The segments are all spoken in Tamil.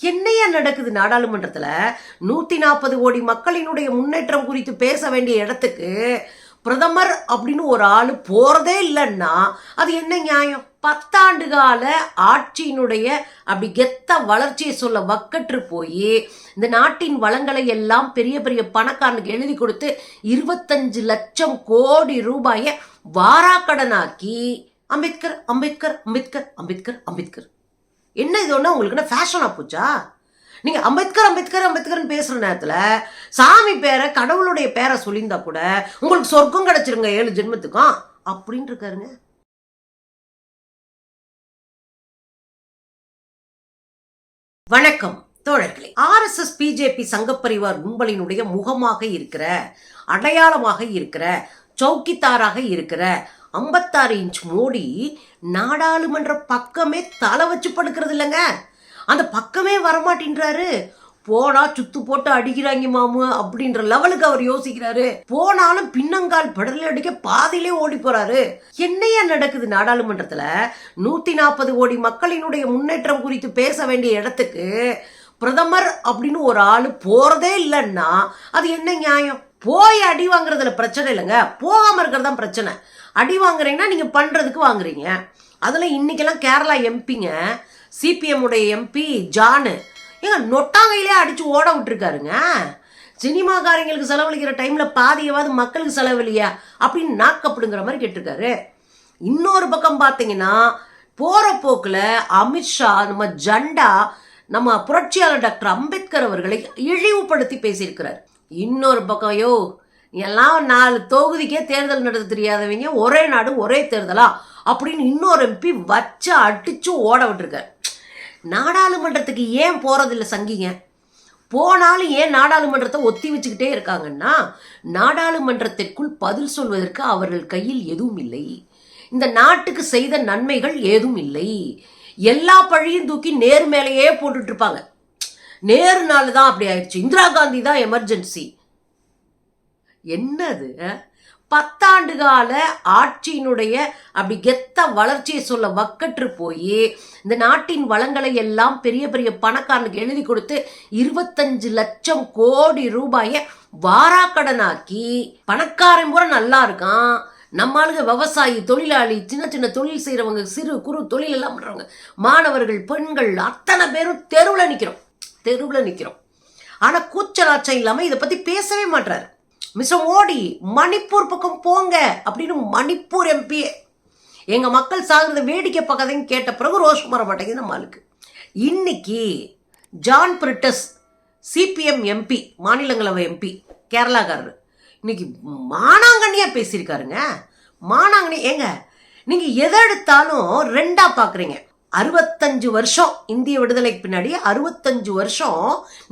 என்னையா நடக்குது நாடாளுமன்றத்தில்? நூற்றி நாற்பது கோடி மக்களினுடைய முன்னேற்றம் குறித்து பேச வேண்டிய இடத்துக்கு பிரதமர் அப்படின்னு ஒரு ஆள் போகிறதே இல்லைன்னா அது என்ன நியாயம்? பத்தாண்டு கால ஆட்சியினுடைய அப்படி கெத்த வளர்ச்சியை சொல்ல வக்கற்று போய் இந்த நாட்டின் வளங்களை எல்லாம் பெரிய பெரிய பணக்காரனுக்கு எழுதி கொடுத்து இருபத்தஞ்சு லட்சம் கோடி ரூபாயை வாராக்கடனாக்கி அம்பேத்கர் அம்பேத்கர் அம்பேத்கர் அம்பேத்கர் அம்பேத்கர். என்ன இது ஒன்று உங்களுக்கு என்ன ஃபேஷனாக போச்சா? நீங்கள் அம்பேத்கர் அம்பேத்கர் அம்பேத்கர்னு பேசுகிற நேரத்தில் சாமி பேரை கடவுளுடைய பேரை சொல்லியிருந்தா கூட உங்களுக்கு சொர்க்கம் கிடச்சிருங்க ஏழு ஜென்மத்துக்கும். அப்படின்ட்டு இருக்காருங்க. வணக்கம் தோழர்களே. ஆர்எஸ்எஸ் பிஜேபி சங்கப்பரிவார் கும்பலினுடைய முகமாக இருக்கிற அடையாளமாக இருக்கிற சௌக்கித்தாராக இருக்கிற ஐம்பத்தாறு இன்ச் மோடி நாடாளுமன்ற பக்கமே தலை வச்சு படுக்கிறது இல்லைங்க. அந்த பக்கமே வரமாட்டின்றாரு. போனா சுத்து போட்டு அடிக்கிறாங்க மாமு அப்படின்ற லெவலுக்கு அவர் யோசிக்கிறாரு. போனாலும் பின்னங்கால் படல அடிக்க பாதியிலே ஓடி போறாரு. என்னையா நடக்குது நாடாளுமன்றத்துல? நூத்தி நாற்பது கோடி மக்களினுடைய முன்னேற்றம் குறித்து பேச வேண்டிய இடத்துக்கு பிரதமர் அப்படின்னு ஒரு ஆள் போறதே இல்லைன்னா அது என்ன நியாயம்? போய் அடி வாங்குறதுல பிரச்சனை இல்லைங்க. போகாம இருக்கிறது தான் பிரச்சனை. அடி வாங்குறீங்கன்னா நீங்கள் பண்ணுறதுக்கு வாங்குறீங்க. அதில் இன்னைக்கெல்லாம் கேரளா எம்பிங்க சிபிஎம் உடைய எம்பி ஜானு ஏங்க நொட்டாங்கையிலே அடித்து ஓட விட்டுருக்காருங்க. சினிமாக்காரங்களுக்கு செலவழிக்கிற டைமில் பாதியவாது மக்களுக்கு செலவழியா அப்படின்னு நாக்கப்படுங்கிற மாதிரி கேட்டிருக்காரு. இன்னொரு பக்கம் பார்த்தீங்கன்னா போகிற போக்கில் அமித்ஷா நம்ம ஜண்டா நம்ம புரட்சியாளர் டாக்டர் அம்பேத்கர் அவர்களை இழிவுபடுத்தி பேசியிருக்கிறார். இன்னொரு பக்கம் யோ எல்லாம் நாலு தொகுதிக்கே தேர்தல் நடத்த தெரியாதவங்க ஒரே நாடு ஒரே தேர்தலா? அப்படின்னு இன்னொரு எம்பி வச்சு அடிச்சு ஓட விட்டுருக்காரு. நாடாளுமன்றத்துக்கு ஏன் போகிறதில்ல சங்கிங்க? போனாலும் ஏன் நாடாளுமன்றத்தை ஒத்தி வச்சுக்கிட்டே இருக்காங்கன்னா நாடாளுமன்றத்திற்குள் பதில் சொல்வதற்கு அவர்கள் கையில் எதுவும் இல்லை. இந்த நாட்டுக்கு செய்த நன்மைகள் ஏதும் இல்லை. எல்லா பழியும் தூக்கி நேர் மேலேயே போட்டுட்ருப்பாங்க நேருனால நாள் தான் அப்படி ஆயிடுச்சு. இந்திரா காந்தி தான் எமர்ஜென்சி என்னது பத்தாண்டு கால ஆட்சியினுடைய அப்படி கெத்த வளர்ச்சியை சொல்ல வக்கற்று போய் இந்த நாட்டின் வளங்களை எல்லாம் பெரிய பெரிய பணக்காரனுக்கு எழுதி கொடுத்து இருபத்தஞ்சு லட்சம் கோடி ரூபாயை வாராக்கடனாக்கி பணக்காரன் பூரா நல்லா இருக்கான். நம்மளுக்கு விவசாயி தொழிலாளி சின்ன சின்ன தொழில் செய்கிறவங்க சிறு குறு தொழில் எல்லாம் பண்ணுறவங்க மாணவர்கள் பெண்கள் அத்தனை பேரும் தெருவில் நிற்கிறோம் தெருவில் நிற்கிறோம் ஆனால் கூச்சலாச்சம் இல்லாமல் இதை பற்றி பேசவே மாட்டாரு மிஸ்டர் மோடி மணிப்பூர் பக்கம் போங்க அப்படின்னு மணிப்பூர் எம்பி எங்கள் மக்கள் சாகுறத வேடிக்கை பக்கத்தையும் கேட்ட பிறகு ரோஷம் வர மாட்டேங்குது நம்ம ஆளுக்கு இன்னைக்கு ஜான் பிரிட்டஸ் சிபிஎம் எம்பி மாநிலங்களவை எம்பி கேரளாக்காரர். இன்னைக்கு மானாங்கண்ணியாக பேசியிருக்காருங்க. மானாங்கண்ணி ஏங்க நீங்கள் எதை எடுத்தாலும் ரெண்டாக பார்க்குறீங்க அறுபத்தஞ்சு வருஷம் இந்திய விடுதலைக்கு பின்னாடி அறுபத்தஞ்சு வருஷம்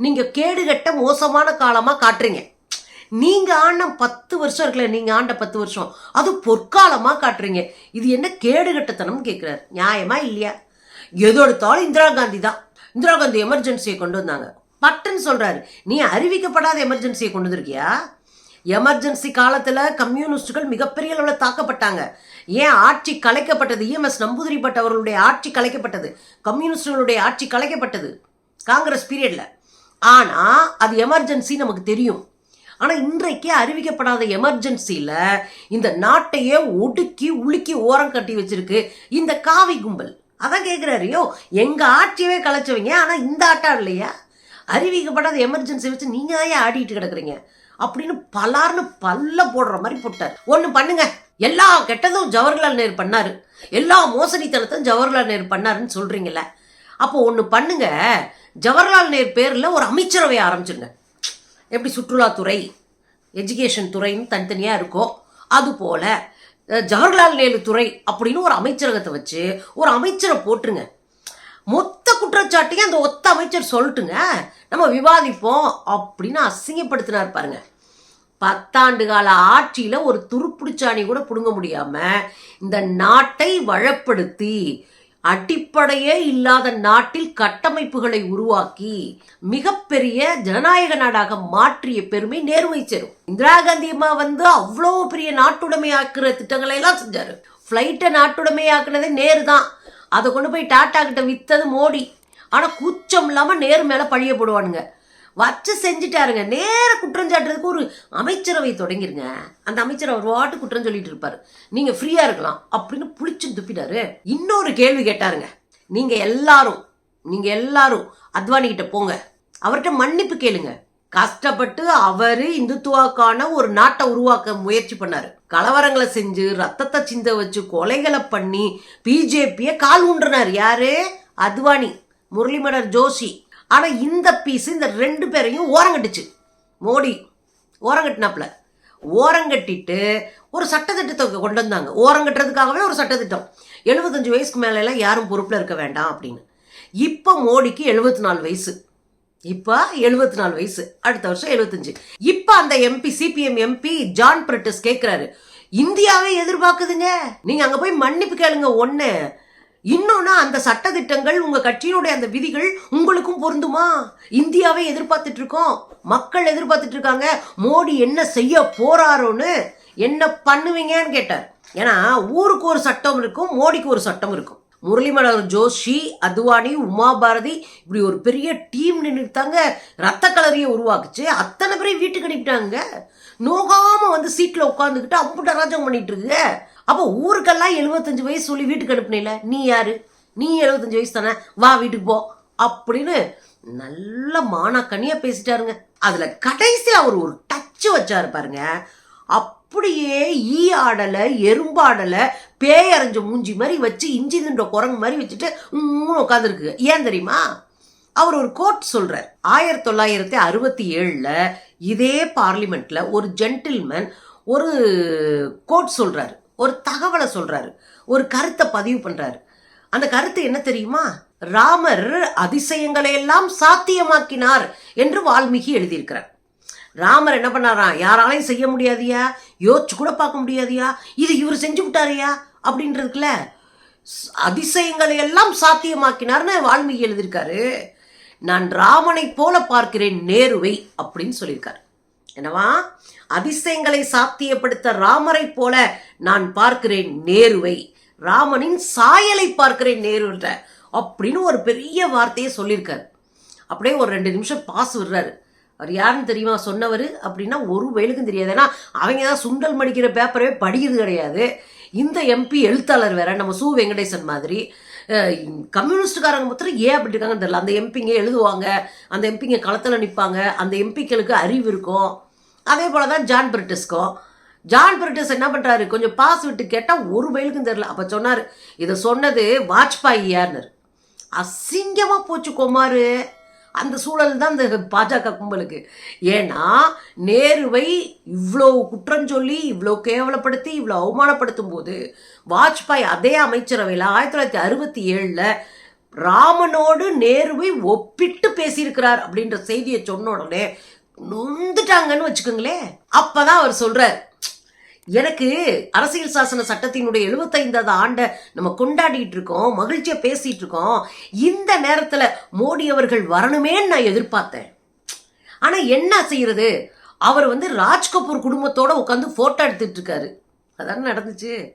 நீங்கள் கேடுகட்ட மோசமான காலமாக காட்டுறீங்க. நீங்கள் ஆண்ட பத்து வருஷம் இருக்குல்ல நீங்கள் ஆண்ட பத்து வருஷம். அது பொற்காலமாக காட்டுறீங்க. இது என்ன கேடுகட்டத்தனம் கேட்குறாரு நியாயமா இல்லையா? எது எடுத்தாலும் இந்திரா காந்தி தான். இந்திரா காந்தி எமர்ஜென்சியை கொண்டு வந்தாங்க. பட்டுன்னு சொல்கிறாரு நீ அறிவிக்கப்படாத எமர்ஜென்சியை கொண்டு வந்திருக்கியா? எமர்ஜென்சி காலத்தில் கம்யூனிஸ்டுகள் மிகப்பெரிய அளவில் தாக்கப்பட்டாங்க. ஏன் ஆட்சி கலைக்கப்பட்டது? இஎம்எஸ் நம்பூதிரிப்பட்ட அவர்களுடைய ஆட்சி கலைக்கப்பட்டது. கம்யூனிஸ்டுகளுடைய ஆட்சி கலைக்கப்பட்டது. காங்கிரஸ் பீரியடில் ஆனால் அது எமர்ஜென்சி நமக்கு தெரியும். ஆனால் இன்றைக்கு அறிவிக்கப்படாத எமர்ஜென்சியில் இந்த நாட்டையே ஒடுக்கி உலுக்கி ஓரம் கட்டி வச்சிருக்கு இந்த காவி கும்பல். அதான் கேட்குறாருயோ எங்கள் ஆட்சியவே கலைச்சவங்க ஆனால் இந்த ஆட்டம் இல்லையா? அறிவிக்கப்படாத எமர்ஜென்சி வச்சு நீங்கள் தான் ஆடிட்டு கிடக்குறீங்க? அப்படின்னு பலார்னு பல்ல போடுற மாதிரி போட்டார். ஒன்று பண்ணுங்க. எல்லா கெட்டதும் ஜவஹர்லால் நேரு பண்ணார். எல்லா மோசடித்தனத்தையும் ஜவஹர்லால் நேரு பண்ணாருன்னு சொல்கிறீங்களே அப்போ ஒன்று பண்ணுங்க. ஜவஹர்லால் நேரு பேரில் ஒரு அமைச்சரவை ஆரம்பிச்சிருங்க. எப்படி சுற்றுலாத்துறை எஜுகேஷன் துறைன்னு தனித்தனியாக இருக்கோ அதுபோல் ஜவஹர்லால் நேரு துறை அப்படின்னு ஒரு அமைச்சரகத்தை வச்சு ஒரு அமைச்சரை போட்டுருங்க. மொத்த குற்றச்சாட்டையும் அந்த ஒத்த அமைச்சர் சொல்லட்டுங்க. நம்ம விவாதிப்போம் அப்படின்னு அசிங்கப்படுத்தினார் பாருங்க. பத்தாண்டு கால ஆட்சியில் ஒரு துருப்பிடிச்சாணி கூட பிடுங்க முடியாமல் இந்த நாட்டை வளப்படுத்தி அடிப்படையே இல்லாத நாட்டில் கட்டமைப்புகளை உருவாக்கி மிகப்பெரிய ஜனநாயக நாடாக மாற்றிய பெருமை நேர்மை சேரும். இந்திரா காந்தி அம்மா வந்து அவ்வளோ பெரிய நாட்டுடைமையாக்குற திட்டங்களை எல்லாம் செஞ்சாரு. ஃப்ளைட்டை நாட்டுடைமையாக்குனதே நேரு தான். அதை கொண்டு போய் டாட்டா கிட்ட வித்தது மோடி. ஆனா கூச்சம் இல்லாம நேரு மேல பழிய போடுவானுங்க. வச்சு செஞ்சுட்டாருங்க. நேர குற்றம் சாட்டுறதுக்கு ஒரு அமைச்சரவை தொடங்கிருங்க. அந்த அமைச்சர் அவர் வாட்டு குற்றம் சொல்லிட்டு இருப்பாரு. நீங்க ஃப்ரீயா இருக்கலாம் அப்படின்னு புளிச்சு துப்பிட்டாரு. இன்னொரு கேள்வி கேட்டாருங்க. நீங்க எல்லாரும் நீங்க எல்லாரும் அத்வானி கிட்ட போங்க. அவர்கிட்ட மன்னிப்பு கேளுங்க. கஷ்டப்பட்டு அவரு இந்துத்துவாக்கான ஒரு நாட்டை உருவாக்க முயற்சி பண்ணாரு. கலவரங்களை செஞ்சு ரத்தத்தை சிந்த வச்சு கொலைகளை பண்ணி பிஜேபியை கால் ஊன்றினார். யாரு? அத்வானி முரளிமடர் ஜோஷி. ஆனால் இந்த பீஸ் இந்த ரெண்டு பேரையும் ஓரங்கட்டுச்சு. மோடி ஓரங்கட்டினாப்புல. ஓரங்கட்டிட்டு ஒரு சட்டத்திட்டத்தை கொண்டு வந்தாங்க. ஓரங்கட்டுறதுக்காகவே ஒரு சட்டத்திட்டம். எழுபத்தஞ்சு வயசுக்கு மேலெல்லாம் யாரும் பொறுப்பில் இருக்க வேண்டாம் அப்படின்னு. இப்போ மோடிக்கு எழுபத்தி நாலு வயசு. இப்போ எழுபத்தி நாலு வயசு. அடுத்த வருஷம் எழுபத்தஞ்சு. இப்போ அந்த MP CPM MP John Brittas கேட்குறாரு இந்தியாவே எதிர்பார்க்குதுங்க. நீங்கள் அங்கே போய் மன்னிப்பு கேளுங்க ஒன்று இன்னொன்னா அந்த சட்ட திட்டங்கள் உங்க கட்சியினுடைய அந்த விதிகள் உங்களுக்கும் பொருந்துமா? இந்தியாவே எதிர்பார்த்துட்டு இருக்கோம். மக்கள் எதிர்பார்த்துட்டு இருக்காங்க. மோடி என்ன செய்ய போறாரோன்னு என்ன பண்ணுவீங்கன்னு கேட்டார். ஏன்னா ஊருக்கு ஒரு சட்டம் இருக்கும் மோடிக்கு ஒரு சட்டம் இருக்கும். முரளிமலர் ஜோஷி அத்வானி உமா பாரதி இப்படி ஒரு பெரிய டீம் நின்றுட்டாங்க ரத்த கலரியை உருவாக்குச்சு. அத்தனை பேரையும் வீட்டுக்கு அனுப்பிட்டாங்க. நோகாம வந்து சீட்டில் உட்காந்துக்கிட்டு அம்புட்ட ராஜம் பண்ணிட்டு இருக்கு. அப்போ ஊருக்கெல்லாம் எழுபத்தஞ்சு வயசு சொல்லி வீட்டுக்கு அனுப்புனில நீ யாரு? நீ எழுபத்தஞ்சு வயசு தானே? வா வீட்டுக்கு போ. அப்படின்னு நல்ல மானாக்கனியாக பேசிட்டாருங்க. அதில் கடைசி அவர் ஒரு டச்சு வச்சாரு பாருங்க. அப்படியே ஈ ஆடலை எறும்பாடலை பேயரைஞ்ச மூஞ்சி மாதிரி வச்சு இஞ்சி தின்ற குரங்கு மாதிரி வச்சுட்டு உட்காந்துருக்கு ஏன் தெரியுமா? அவர் ஒரு கோட் சொல்றார். ஆயிரத்தி தொள்ளாயிரத்தி அறுபத்தி ஏழில் இதே பார்லிமெண்ட்ல ஒரு ஜென்டில்மேன் ஒரு கோட் சொல்றாரு. ஒரு தகவலை சொல்றாரு. ஒரு கருத்தை பதிவு பண்றாரு. அந்த கருத்து என்ன தெரியுமா? ராமர் அதிசயங்களை எல்லாம் சாத்தியமாக்கினார் என்று வால்மீகி எழுதியிருக்கிறார். ராமர் என்ன பண்ணாராம் யாராலையும் செய்ய முடியாதியா? யோசிச்சு கூட பார்க்க முடியாதியா? இது இவர் செஞ்சு விட்டாரியா? அப்படின்றதுக்குல அதிசயங்களை எல்லாம் சாத்தியமாக்கினார்னு வால்மீகி எழுதியிருக்காரு. நான் ராமனைப் போல பார்க்கிறேன் நேருவை அப்படின்னு சொல்லியிருக்காரு. என்னவா? அதிசயங்களை சாத்தியப்படுத்த ராமரை போல நான் பார்க்கிறேன் நேருவை. ராமனின் சாயலை பார்க்கிறேன் நேருன்ற அப்படின்னு ஒரு பெரிய வார்த்தையை சொல்லியிருக்காரு. அப்படியே ஒரு ரெண்டு நிமிஷம் பாஸ் விடுறாரு. அவர் யாருன்னு தெரியுமா? சொன்னவர் அப்படின்னா ஒரு வயலுக்கும் தெரியாது. ஏன்னா அவங்க தான் சுண்டல் மடிக்கிற பேப்பரே படிக்கிறது கிடையாது. இந்த எம்பி எழுத்தாளர் வேற நம்ம சு வெங்கடேசன் மாதிரி. கம்யூனிஸ்டுக்காரங்க மாத்திரம் ஏன் அப்படி இருக்காங்கன்னு தெரியல. அந்த எம்பிங்க எழுதுவாங்க அந்த எம்பிங்க களத்தில் நிற்பாங்க அந்த எம்பிக்களுக்கு அறிவு இருக்கும். அதே போல தான் ஜான் பிரிட்டிஸ்க்கும் ஜான் பிரிட்டிஸ் என்ன பண்ணுறாரு கொஞ்சம் பாஸ் விட்டு கேட்டால் ஒரு வயலுக்கும் தெரில அப்போ சொன்னார் இதை சொன்னது வாஜ்பாய் யார்னர் அசிங்கமா போச்சு குமாரு. அந்த சூழல் தான் இந்த பாஜக கும்பலுக்கு. ஏன்னா நேருவை இவ்வளோ குற்றம் சொல்லி இவ்வளோ கேவலப்படுத்தி இவ்வளோ அவமானப்படுத்தும் போது வாஜ்பாய் அதே அமைச்சரவையில் ஆயிரத்தி தொள்ளாயிரத்தி அறுபத்தி ஏழில் ராமனோடு நேருவை ஒப்பிட்டு பேசியிருக்கிறார் அப்படின்ற செய்தியை சொன்ன உடனே நொந்துட்டாங்கன்னு வச்சுக்கோங்களேன். அப்பதான் அவர் சொல்றார். எனக்கு அரசியல் சாசன சட்டத்தினுடைய எழுபத்தைந்தாவது ஆண்டை நம்ம கொண்டாடிட்டு இருக்கோம் மகிழ்ச்சியா பேசிட்டு இருக்கோம். இந்த நேரத்துல மோடி அவர்கள் வரணுமேன்னு நான் எதிர்பார்த்தேன். ஆனா என்ன செய்யறது? அவர் வந்து ராஜ் கபூர் குடும்பத்தோட உட்காந்து போட்டோ எடுத்துட்டு இருக்காரு. அதான் நடந்துச்சு?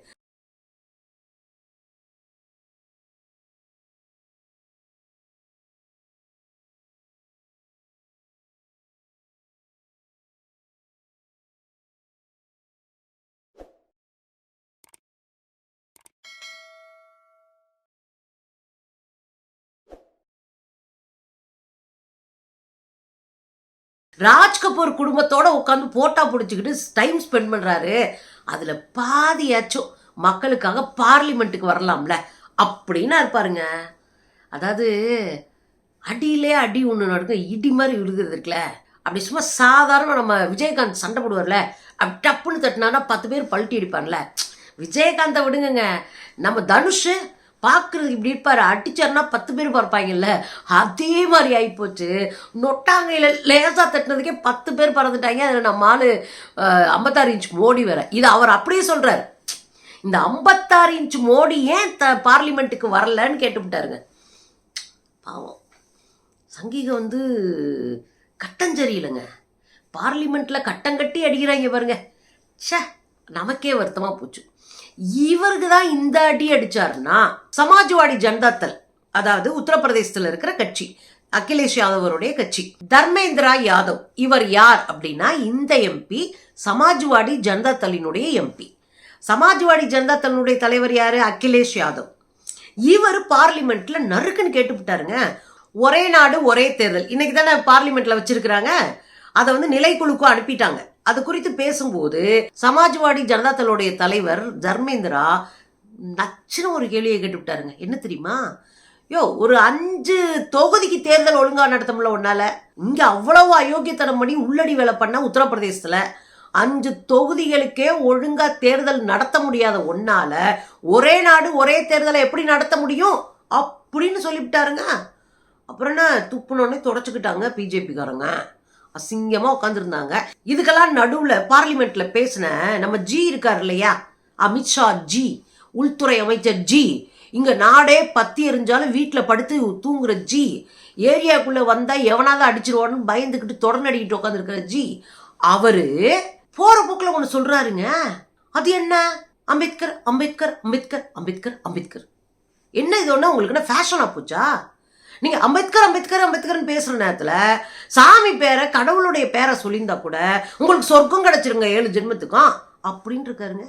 ராஜ் கபூர் குடும்பத்தோட உட்காந்து போட்டா பிடிச்சிக்கிட்டு டைம் ஸ்பெண்ட் பண்ணுறாரு அதில் பாதியாச்சும் மக்களுக்காக பார்லிமெண்ட்டுக்கு வரலாம்ல. அப்படின்னா இருப்பாருங்க அதாவது அடியிலே அடி ஒன்று நடக்கும் இடி மாதிரி விழுகிறது இருக்குல்ல. அப்படி சும்மா சாதாரண நம்ம விஜயகாந்த் சண்டை போடுவார்ல. அப்படி டப்புன்னு தட்டினானா பத்து பேர் பல்ட்டி அடிப்பான்ல விஜயகாந்தை விடுங்கங்க. நம்ம தனுஷ் பார்க்குறது இப்படி இருப்பாரு அடிச்சாருன்னா பத்து பேர் பார்ப்பாங்கல்ல அதே மாதிரி ஆகிப்போச்சு நொட்டாங்கையில் லேசாக தட்டினதுக்கே பத்து பேர் பறந்துட்டாங்க. அதில் நம்ம ஆள் ஐம்பத்தாறு இன்ச் மோடி வேற. இது அவர் அப்படியே சொல்கிறார் இந்த ஐம்பத்தாறு இன்ச் மோடி ஏன் த பார்லிமெண்ட்டுக்கு வரலன்னு கேட்டுவிட்டாருங்க பாவம். சங்கீகம் வந்து கட்டஞ்சரியலைங்க பார்லிமெண்ட்டில் கட்டம் கட்டி அடிக்கிறாங்க பாருங்க. ச்சே நமக்கே வருத்தமாக போச்சு. இவருக்கு தான் இந்த அடி அடிச்சாருன்னா சமாஜ்வாடி ஜனதாதள் அதாவது உத்தரப்பிரதேசத்தில் இருக்கிற கட்சி அகிலேஷ் யாதவருடைய கட்சி தர்மேந்திரா யாதவ் இவர் யார் அப்படின்னா இந்த எம்பி சமாஜ்வாடி ஜனதா தளினுடைய எம்பி. சமாஜ்வாடி ஜனதா தளினுடைய தலைவர் யாரு? அகிலேஷ் யாதவ். இவர் பார்லிமெண்ட்ல நறுக்குன்னு கேட்டுவிட்டாருங்க ஒரே நாடு ஒரே தேர்தல். இன்னைக்கு தானே பார்லிமெண்ட்ல வச்சிருக்கிறாங்க. அதை வந்து நிலைக்குழுக்கும் அனுப்பிட்டாங்க. அது குறித்து பேசும்போது சமாஜ்வாடி ஜனதா தளுடைய தலைவர் தர்மேந்திரா நச்சுன்னு ஒரு கேள்வியை கேட்டுவிட்டாருங்க. என்ன தெரியுமா? யோ ஒரு அஞ்சு தொகுதிக்கு தேர்தல் ஒழுங்கா நடத்த முடியல உன்னால. இங்க அவ்வளவு அயோக்கியத்தனம் பண்ணி உள்ளடி வேலை பண்ண உத்தரப்பிரதேசத்துல அஞ்சு தொகுதிகளுக்கே ஒழுங்கா தேர்தல் நடத்த முடியாத ஒன்னால ஒரே நாடு ஒரே தேர்தலை எப்படி நடத்த முடியும்? அப்படின்னு சொல்லிவிட்டாருங்க. அப்புறம் என்ன? துப்புனோடனே தொடச்சிக்கிட்டாங்க பிஜேபிக்காரங்க. அசிங்கமாக உட்காந்துருந்தாங்க இதுக்கெல்லாம் நடுவில் பார்லிமெண்ட்ல பேசின நம்ம ஜி இருக்கார் இல்லையா? அமித்ஷா ஜி உள்துறை அமைச்சர் ஜி. இங்கே நாடே பத்தி எரிஞ்சாலும் வீட்டில் படுத்து தூங்குற ஜி. ஏரியாக்குள்ளே வந்தால் எவனாவது அடிச்சிருவான்னு பயந்துக்கிட்டு தொடர்ந்து உட்காந்துருக்கிற ஜி. அவர் போகிற போக்கில் ஒன்று சொல்கிறாருங்க அது என்ன? அம்பேத்கர் அம்பேத்கர் அம்பேத்கர் அம்பேத்கர் அம்பேத்கர். என்ன இது ஒன்று உங்களுக்கு என்ன ஃபேஷனாக போச்சா? நீங்கள் அம்பேத்கர் அம்பேத்கர் அம்பேத்கர்னு பேசுற நேரத்தில் சாமி பேரை கடவுளுடைய பேரை சொல்லியிருந்தா கூட உங்களுக்கு சொர்க்கம் கிடச்சிருங்க ஏழு ஜென்மத்துக்கும். அப்படின்னு இருக்காருங்க.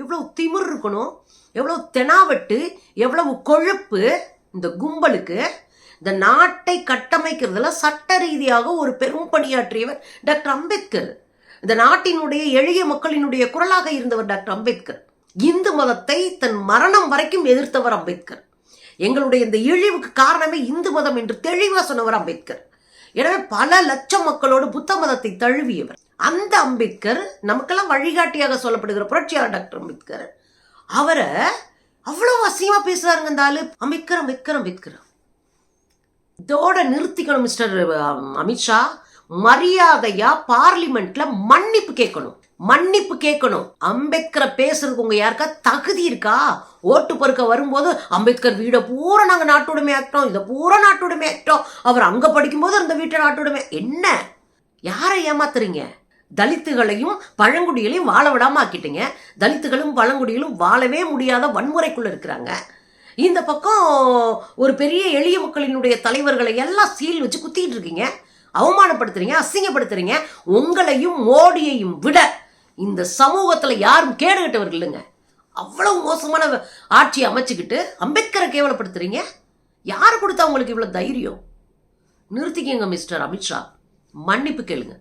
எவ்வளோ திமிர் இருக்கணும் எவ்வளோ தெனாவட்டு எவ்வளவு கொழுப்பு இந்த கும்பலுக்கு. இந்த நாட்டை கட்டமைக்கிறதுல சட்ட ரீதியாக ஒரு பெரும் பணியாற்றியவர் டாக்டர் அம்பேத்கர். இந்த நாட்டினுடைய எளிய மக்களினுடைய குரலாக இருந்தவர் டாக்டர் அம்பேத்கர். இந்து மதத்தை தன் மரணம் வரைக்கும் எதிர்த்தவர் அம்பேத்கர். எங்களுடைய இந்த இழிவுக்கு காரணமே இந்து மதம் என்று தெளிவாக சொன்னவர் அம்பேத்கர். எனவே பல லட்சம் மக்களோடு புத்த மதத்தை தழுவியவர். அந்த அம்பேத்கர் நமக்கெல்லாம் வழிகாட்டியாக சொல்லப்படுகிற புரட்சியாளர் டாக்டர் அம்பேத்கர். அவரை அவ்வளவு அசியமா பேசுறாருங்க இந்த ஆளு. அம்பேத்கர் அம்பேத்கர் அம்பேத்கர். இதோட நிறுத்திக்கணும் மிஸ்டர் அமித்ஷா. மரியாதையா பார்லிமெண்ட்ல மன்னிப்பு கேட்கணும். மன்னிப்பு கேட்கணும். அம்பேத்கரை பேசுறதுக்கு உங்க யாருக்கா தகுதி இருக்கா? ஓட்டு பொறுக்க வரும்போது அம்பேத்கர் வீடை பூரா நாங்கள் நாட்டுடைமை ஆக்கிட்டோம். இதை பூரா நாட்டுடைமை ஆக்கிட்டோம். அவர் அங்க படிக்கும்போது அந்த வீட்டை நாட்டுடைமை. என்ன? யாரை ஏமாத்துறீங்க? தலித்துகளையும் பழங்குடிகளையும் வாழ விடாம ஆக்கிட்டீங்க. தலித்துகளும் பழங்குடிகளும் வாழவே முடியாத வன்முறைக்குள்ள இருக்கிறாங்க. இந்த பக்கம் ஒரு பெரிய எளிய மக்களினுடைய தலைவர்களை எல்லாம் சீல் வச்சு குத்திட்டு இருக்கீங்க. அவமானப்படுத்துறீங்க அசிங்கப்படுத்துறீங்க. உங்களையும் மோடியையும் விட இந்த சமூகத்தில் யாரும் கேடுகட்டவர்கள் இல்லைங்க. அவ்வளவு மோசமான ஆட்சியை அமைச்சுக்கிட்டு அம்பேத்கரை கேவலப்படுத்துறீங்க? யார் கொடுத்தா உங்களுக்கு இவ்வளோ தைரியம்? நிறுத்திக்கங்க மிஸ்டர் அமித்ஷா. மன்னிப்பு கேளுங்க.